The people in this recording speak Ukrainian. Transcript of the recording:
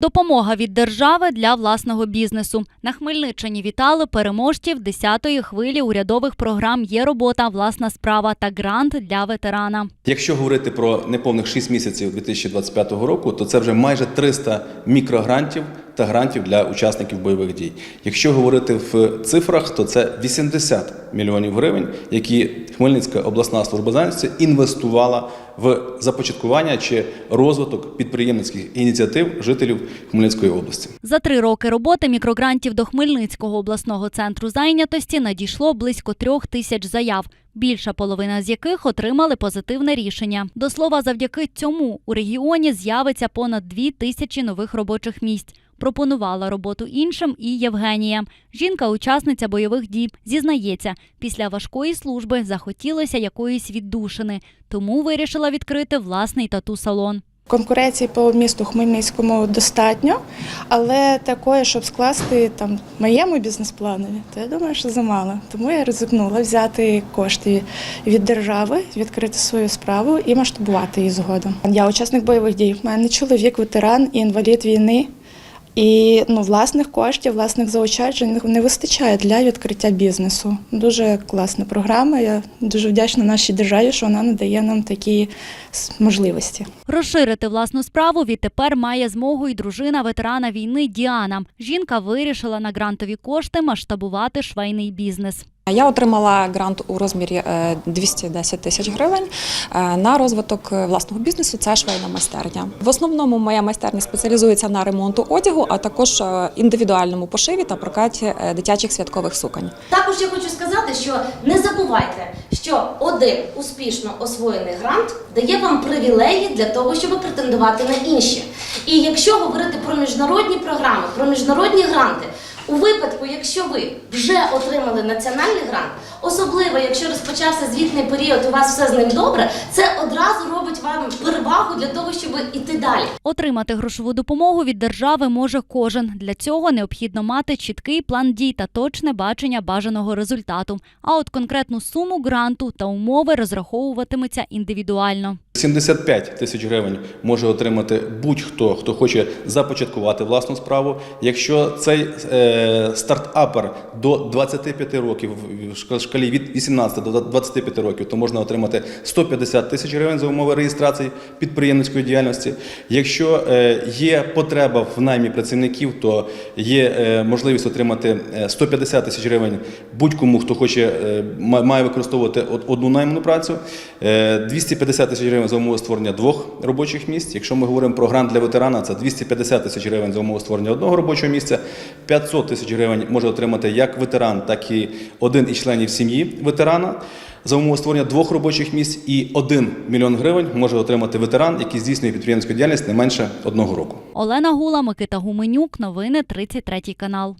Допомога від держави для власного бізнесу. На Хмельниччині вітали переможців 10-ї хвилі урядових програм Є робота, власна справа та грант для ветерана. Якщо говорити про неповних 6 місяців 2025 року, то це вже майже 300 мікрогрантів та грантів для учасників бойових дій. Якщо говорити в цифрах, то це 80 мільйонів гривень, які Хмельницька обласна служба зайнятості інвестувала в започаткування чи розвиток підприємницьких ініціатив жителів Хмельницької області. За три роки роботи мікрогрантів до Хмельницького обласного центру зайнятості надійшло близько трьох тисяч заяв. Більша половина з яких отримали позитивне рішення. До слова, завдяки цьому у регіоні з'явиться понад дві тисячі нових робочих місць. Пропонувала роботу іншим і Євгенія. Жінка, учасниця бойових дій, зізнається, після важкої служби захотілося якоїсь віддушини, тому вирішила відкрити власний тату-салон. Конкуренції по місту Хмельницькому достатньо, але такої, щоб скласти там моєму бізнес-планові, то я думаю, що замало. Тому я ризикнула взяти кошти від держави, відкрити свою справу і масштабувати її згодом. Я учасник бойових дій. У мене чоловік, ветеран і інвалід війни. І ну, власних коштів, власних заощаджень не вистачає для відкриття бізнесу. Дуже класна програма. Я дуже вдячна нашій державі, що вона надає нам такі можливості. Розширити власну справу відтепер має змогу і дружина ветерана війни Діана. Жінка вирішила на грантові кошти масштабувати швейний бізнес. Я отримала грант у розмірі е, 210 тисяч гривень е, на розвиток е, власного бізнесу. Це швейна майстерня. В основному моя майстерня спеціалізується на ремонту одягу, а також е, індивідуальному пошиві та прокаті е, дитячих святкових суконь. Також я хочу сказати, що не забувайте, що один успішно освоєний грант дає вам привілеї для того, щоб претендувати на інші. І якщо говорити про міжнародні програми, про міжнародні гранти, у випадку, якщо ви вже отримали національний грант, особливо якщо розпочався звітний період, у вас все з ним добре, це одразу робить вам перевагу для того, щоб іти далі. Отримати грошову допомогу від держави може кожен. Для цього необхідно мати чіткий план дій та точне бачення бажаного результату. А от конкретну суму гранту та умови розраховуватиметься індивідуально. 75 тисяч гривень може отримати будь-хто, хто хоче започаткувати власну справу. Якщо цей е, стартапер до 25 років в шкалі від 18 до 25 років, то можна отримати 150 тисяч гривень за умови реєстрації підприємницької діяльності. Якщо е, є потреба в наймі працівників, то є е, можливість отримати е, 150 тисяч гривень будь-кому, хто хоче е, має використовувати одну найману працю. Е, 250 тисяч гривень за умови створення двох робочих місць. Якщо ми говоримо про грант для ветерана, це 250 тисяч гривень за умови створення одного робочого місця. 500 тисяч гривень може отримати як ветеран, так і один із членів сім'ї ветерана. За умови створення двох робочих місць і 1 мільйон гривень може отримати ветеран, який здійснює підприємницьку діяльність не менше одного року. Олена Гула, Микита Гуменюк. Новини 33 канал.